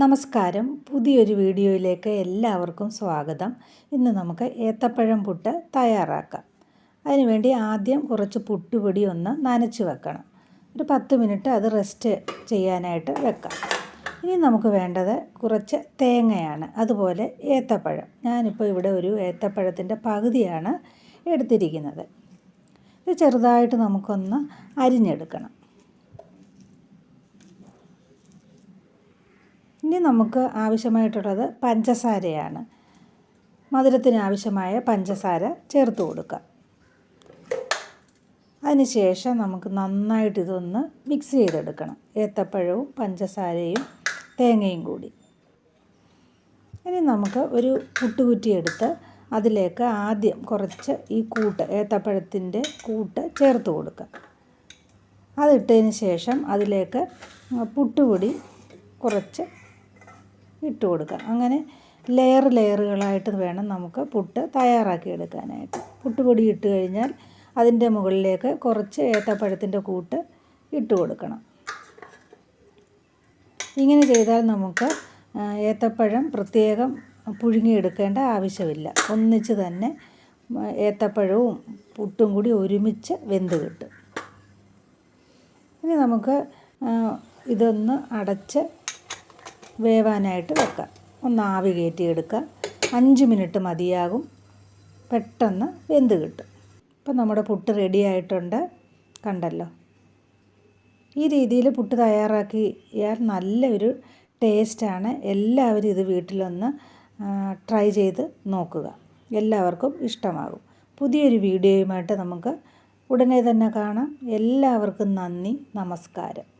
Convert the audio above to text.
നമസ്കാരം. പുതിയൊരു വീഡിയോയിലേക്ക് എല്ലാവർക്കും സ്വാഗതം. ഇന്ന് നമുക്ക് ഏത്തപ്പഴം പുട്ട് തയ്യാറാക്കാം. അതിനുവേണ്ടി ആദ്യം കുറച്ച് പുട്ടുപൊടി ഒന്ന് നനച്ച് വെക്കണം. ഒരു പത്ത് മിനിറ്റ് അത് റെസ്റ്റ് ചെയ്യാനായിട്ട് വെക്കാം. ഇനി നമുക്ക് വേണ്ടത് കുറച്ച് തേങ്ങയാണ് അതുപോലെ ഏത്തപ്പഴം. ഞാനിപ്പോൾ ഇവിടെ ഒരു ഏത്തപ്പഴത്തിന്റെ പകുതിയാണ് എടുത്തിരിക്കുന്നത്. ഇത് ചെറുതായിട്ട് നമുക്കൊന്ന് അരിഞ്ഞെടുക്കണം. ഇനി നമുക്ക് ആവശ്യമായിട്ടുള്ളത് പഞ്ചസാരയാണ്. മധുരത്തിന് ആവശ്യമായ പഞ്ചസാര ചേർത്ത് കൊടുക്കുക. അതിനുശേഷം നമുക്ക് നന്നായിട്ട് ഇതൊന്ന് മിക്സ് ചെയ്തെടുക്കണം. ഏത്തപ്പഴവും പഞ്ചസാരയും തേങ്ങയും കൂടി. ഇനി നമുക്ക് ഒരു പുട്ടുകുറ്റി എടുത്ത് അതിലേക്ക് ആദ്യം കുറച്ച് ഈ കൂട്ട് ഏത്തപ്പഴത്തിന്റെ കൂട്ട് ചേർത്ത് കൊടുക്കുക. അതിട്ടതിന് ശേഷം അതിലേക്ക് പുട്ടുപൊടി കുറച്ച് ഇട്ട് കൊടുക്കുക അങ്ങനെ ലെയർ ലെയറുകളായിട്ട് വേണം നമുക്ക് പുട്ട് തയ്യാറാക്കി എടുക്കാനായിട്ട്. പുട്ടുപൊടി ഇട്ട് കഴിഞ്ഞാൽ അതിന്റെ മുകളിലേക്ക് കുറച്ച് ഏത്തപ്പഴത്തിന്റെ കൂട്ട് ഇട്ട് കൊടുക്കണം. ഇങ്ങനെ ചെയ്താൽ നമുക്ക് ഏത്തപ്പഴം പ്രത്യേകം പുഴുങ്ങിയെടുക്കേണ്ട ആവശ്യമില്ല. ഒന്നിച്ച് തന്നെ ഏത്തപ്പഴവും പുട്ടും കൂടി ഒരുമിച്ച് വെന്ത് കിട്ടും. ഇനി നമുക്ക് ഇതൊന്ന് അടച്ച് വേവാനായിട്ട് വെക്കാം ഒന്ന് ആവി കയറ്റിയെടുക്കുക അഞ്ച് മിനിറ്റ് മതിയാകും. പെട്ടെന്ന് വെന്ത് കിട്ടും. ഇപ്പം നമ്മുടെ പുട്ട് റെഡി ആയിട്ടുണ്ട്. കണ്ടല്ലോ. ഈ രീതിയിൽ പുട്ട് തയ്യാറാക്കിയാൽ നല്ലൊരു ടേസ്റ്റാണ്. എല്ലാവരും ഇത് വീട്ടിലൊന്ന് ട്രൈ ചെയ്ത് നോക്കുക. എല്ലാവർക്കും ഇഷ്ടമാകും. പുതിയൊരു വീഡിയോയുമായിട്ട് നമുക്ക് ഉടനെ തന്നെ കാണാം. എല്ലാവർക്കും നന്ദി. നമസ്കാരം.